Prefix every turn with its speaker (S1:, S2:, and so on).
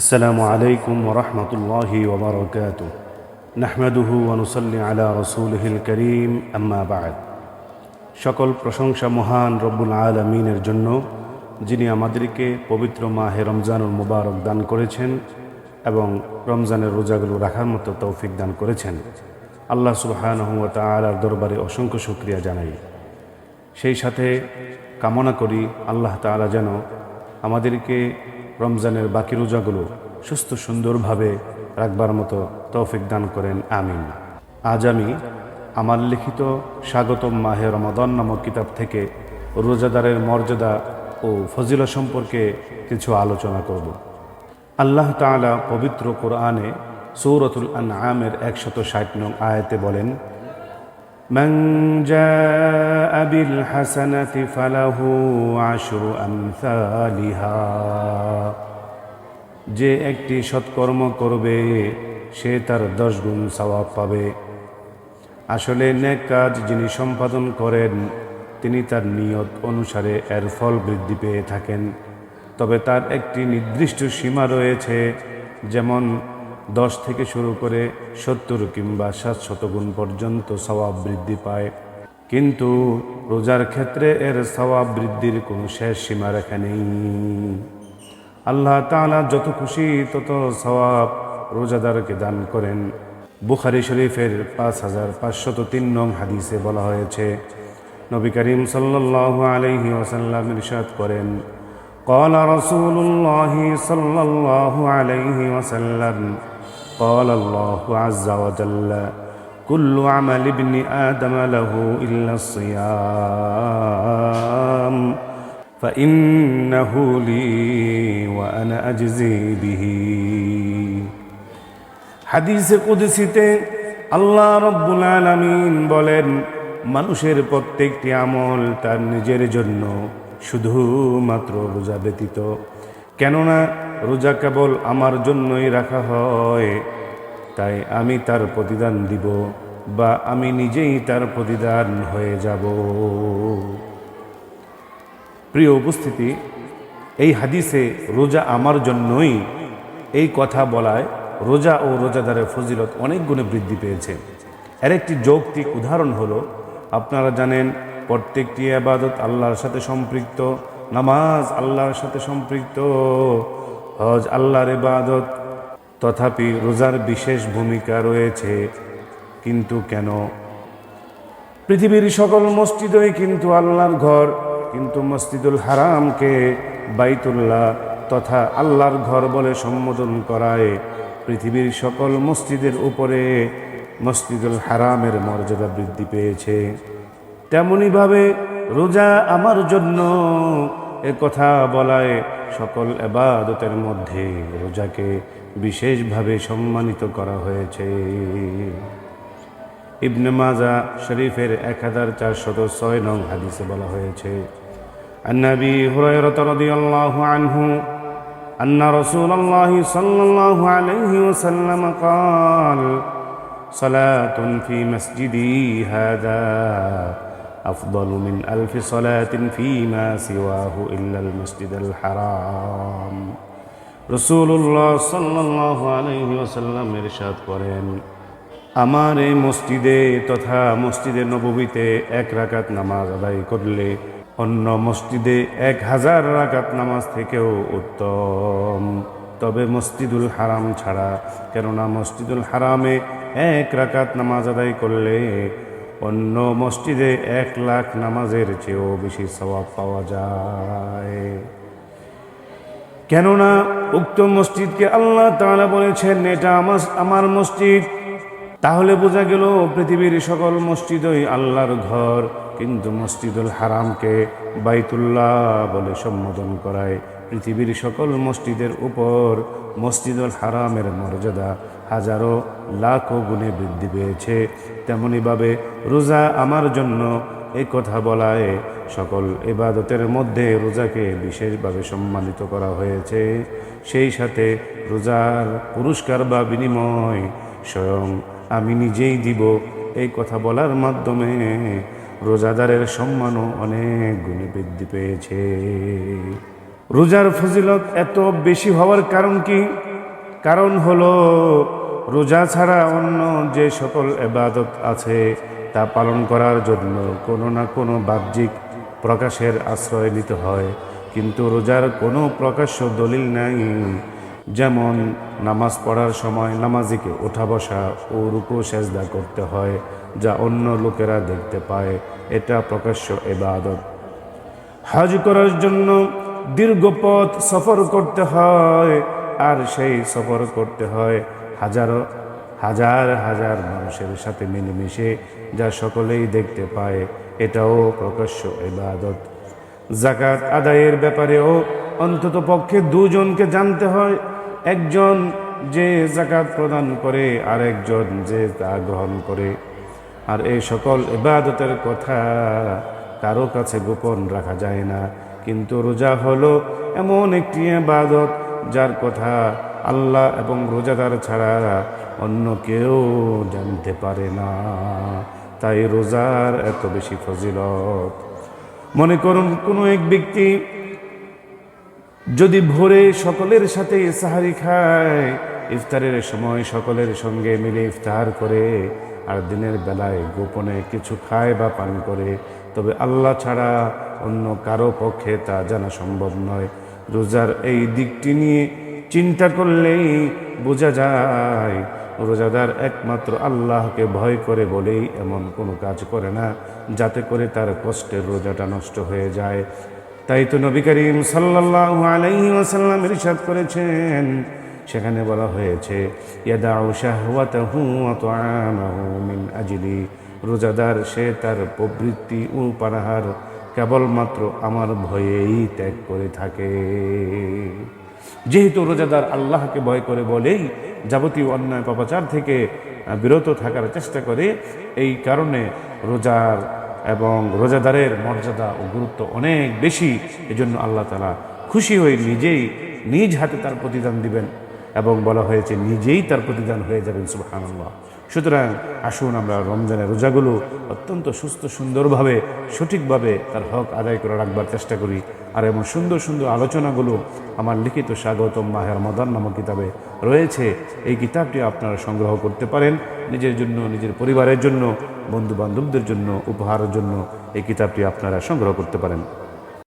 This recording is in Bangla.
S1: السلام عليكم ورحمة الله وبركاته نحمده ونصلي على رسوله الكريم أما بعد সকল প্রশংসা মহান রব্বুল আলমিনের জন্য যিনি আমাদেরকে পবিত্র মাহে রমজানুল মুবারক দান করেছেন এবং রমজানের রোজাগুলো রাখার মতো তৌফিক দান করেছেন আল্লাহ সুবাহানহম তালার দরবারে অসংখ্য শুক্রিয়া জানাই সেই সাথে কামনা করি আল্লাহ তাআলা যেন আমাদেরকে রমজানের বাকি রোজাগুলো সুস্থ সুন্দরভাবে রাখবার মতো তৌফিক দান করেন, আমিন। আজ আমি আমার লিখিত স্বাগতম মাহে রমাদন নামক কিতাব থেকে রোজাদারের মর্যাদা ও ফজিলা সম্পর্কে কিছু আলোচনা করব। আল্লাহ তাআলা পবিত্র কোরআনে সৌরতুল আন আমের একশত ষাট নং আয়াতে বলেন من جاء بالحسنة فله عشر أمثالها যে একটি সৎকর্ম করবে সে তার দশ গুণ সওয়াব পাবে আসলে নেক কাজ যিনি সম্পাদন করেন তিনি তার নিয়ত অনুসারে এর ফল বৃদ্ধি পেয়ে থাকেন তবে তার একটি নির্দিষ্ট সীমা রয়েছে যেমন দশ থেকে শুরু করে সত্তর কিংবা সাত শতগুণ পর্যন্ত স্বভাব বৃদ্ধি পায়। কিন্তু রোজার ক্ষেত্রে এর স্বভাব বৃদ্ধির কোনো শেষ সীমারেখা নেই। আল্লাহ তালা যত খুশি তত স্বভাব রোজাদারকে দান করেন। বুখারি শরীফের পাঁচ হাজার পাঁচশত তিন নং হাদিসে বলা হয়েছে, নবী করিম সাল্লাহ আলহি ওসাল্লাম ইরশাদ করেন কলা রসুল্লাহ সাল্লাহ আলহি ওসাল্লাম قال الله عز وجل كل عمل ابن آدم له إلا الصيام فإنه لي وأنا أجزي به হাদিসে কুদসিতে আল্লাহ রব্বুল আলামিন বলেন মানুষের প্রত্যেকটি আমল তার নিজের জন্য শুধুমাত্র রোজা ব্যতীত কেননা রোজা কেবল আমার জন্যই রাখা হয়। তাই আমি তার প্রতিদান দিব বা আমি নিজেই তার প্রতিদান হয়ে যাব। প্রিয় উপস্থিতি, এই হাদিসে রোজা আমার জন্যই এই কথা বলায় রোজা ও রোজাদারের ফজিলত অনেক গুণে বৃদ্ধি পেয়েছে। এর একটি যৌক্তিক উদাহরণ হলো, আপনারা জানেন, প্রত্যেকটি আবাদত আল্লাহর সাথে সম্পৃক্ত, নামাজ আল্লাহর সাথে সম্পৃক্ত। হজ আল্লাহর ইবাদত। তথাপি রোজার বিশেষ ভূমিকা রয়েছে। কিন্তু কেন? পৃথিবীর সকল মসজিদই কিন্তু আল্লাহর ঘর। কিন্তু মসজিদুল হারামকে বাইতুল্লাহ তথা আল্লাহর ঘর বলে সম্বোধন করায় পৃথিবীর সকল মসজিদের উপরে মসজিদুল হারামের মর্যাদা বৃদ্ধি পেয়েছে। তেমনিভাবে রোজা আমার জন্য এ কথা বলায় সকল এবাদতের মধ্যে রোজাকে বিশেষভাবে সম্মানিত করা হয়েছে ইবনে মাজা শরীফের এক হাজার চারশত ছয় নং হাদিসে বলা হয়েছে النبي هريرة رضي الله عنه أن رسول الله صلى الله عليه وسلم قال صلاة في مسجدي هذا أفضل من ألف صلاة فيما سواه إلا المسجد الحرام رسول الله صلى الله عليه وسلم إرشاد করেন আমার এই মসজিদে তথা মসজিদে নববীতে এক রাকাত নামাজ আদায় করলে অন্য মসজিদে এক হাজার রাকাত নামাজ থেকেও উত্তম তবে মসজিদুল হারাম ছাড়া কেননা মসজিদুল হারামে এক রাকাত নামাজ আদায় করলে অন্য মসজিদে এক লাখ নামাজের চেয়েও বেশি স্বভাব পাওয়া যায়। কেননা উক্ত মসজিদকে আল্লাহ তাআলা বলেছেন, এটা আমার আমার মসজিদ। তাহলে বোঝা গেল পৃথিবীর সকল মসজিদই আল্লাহর ঘর, কিন্তু মসজিদুল হারামকে বাইতুল্লাহ বলে সম্বোধন করায়। পৃথিবীর সকল মসজিদের উপর মসজিদুল হারামের মর্যাদা হাজারো লাখো গুণে বৃদ্ধি পেয়েছে। তেমনিভাবে রোজা আমার জন্য এই কথা বলায়, সকল এবাদতের মধ্যে রোজাকে বিশেষভাবে সম্মানিত করা হয়েছে। সেই সাথে রোজার পুরস্কার বা বিনিময় স্বয়ং আমি নিজেই দিব। এই কথা বলার মাধ্যমে রোজাদারের সম্মানও অনেক গুণে বৃদ্ধি পেয়েছে। রোজার ফজিলত এত বেশি হওয়ার কারণ কি? কারণ হলো রোজা ছাড়া অন্য যে সকল এবাদত আছে তা পালন করার জন্য কোনো না কোনো বাহ্যিক প্রকাশের আশ্রয় নিতে হয়। কিন্তু রোজার কোনো প্রকাশ্য দলিল নাই। যেমন নামাজ পড়ার সময় নামাজিকে ওঠা বসা ও রুকু সেজদা করতে হয়, যা অন্য লোকেরা দেখতে পায়। এটা প্রকাশ্য এবাদত হজ করার জন্য দীর্ঘ পথ সফর করতে হয়, আর সেই সফর করতে হয় হাজারো, হাজার হাজার মানুষের সাথে মিলেমিশে যা সকলেই দেখতে পায়, এটাও প্রকাশ্য ইবাদত। জাকাত আদায়ের ব্যাপারেও অন্তত পক্ষে দুজনকে জানতে হয়, একজন যে জাকাত প্রদান করে আর একজন যে তা গ্রহণ করে। আর এই সকল ইবাদতের কথা কারও কাছে গোপন রাখা যায় না, কিন্তু রোজা হলো এমন একটি ইবাদত, যার কথা আল্লাহ এবং রোজাদার ছাড়া অন্য কেউ জানতে পারে না। তাই রোজার এত বেশি ফজিলত। মনে করুন, কোনো এক ব্যক্তি যদি ভোরে সকলের সাথে সাহারি খায়, ইফতারের সময় সকলের সঙ্গে মিলে ইফতার করে আর দিনের বেলায় গোপনে কিছু খায় বা পান করে, তবে আল্লাহ ছাড়া অন্য কারও পক্ষে তা জানা সম্ভব নয়। রোজার এই দিকটি নিয়ে চিন্তা করলেই বোঝা যায়, রোজাদার একমাত্র আল্লাহকে ভয় করে বলেই এমন কোনো কাজ করে না, যাতে করে তার কষ্টের রোজাটা নষ্ট হয়ে যায়। তাই তো নবী করিম সাল্লাল্লাহু আলাইহি ওয়াসাল্লাম ইরশাদ করেছেন। সেখানে বলা হয়েছে রোজাদার সে তার প্রবৃত্তি ও পানাহার কেবলমাত্র আমার ভয়েই ত্যাগ করে থাকে। যেহেতু রোজাদার আল্লাহকে ভয় করে বলেই যাবতীয় অন্যায় পাপাচার থেকে বিরত থাকার চেষ্টা করে, এই কারণে রোজার এবং রোজাদারের মর্যাদা ও গুরুত্ব অনেক বেশি। এজন্য আল্লাহ তালা খুশি হয়ে নিজেই নিজ হাতে তার প্রতিদান দিবেন এবং বলা হয়েছে, নিজেই তার প্রতিদান হয়ে যাবেন, সুবহানাল্লাহ। সুতরাং আসুন আমরা রমজানের রোজাগুলো অত্যন্ত সুস্থ সুন্দরভাবে, সঠিকভাবে তার হক আদায় করে রাখবার চেষ্টা করি। আর এমন সুন্দর সুন্দর আলোচনাগুলো আমার লিখিত স্বাগতম মাহের মদান নামক কিতাবে রয়েছে। এই কিতাবটি আপনারা সংগ্রহ করতে পারেন নিজের জন্য, নিজের পরিবারের জন্য বন্ধু বান্ধবদের জন্য, উপহারের জন্য। এই কিতাবটি আপনারা সংগ্রহ করতে পারেন।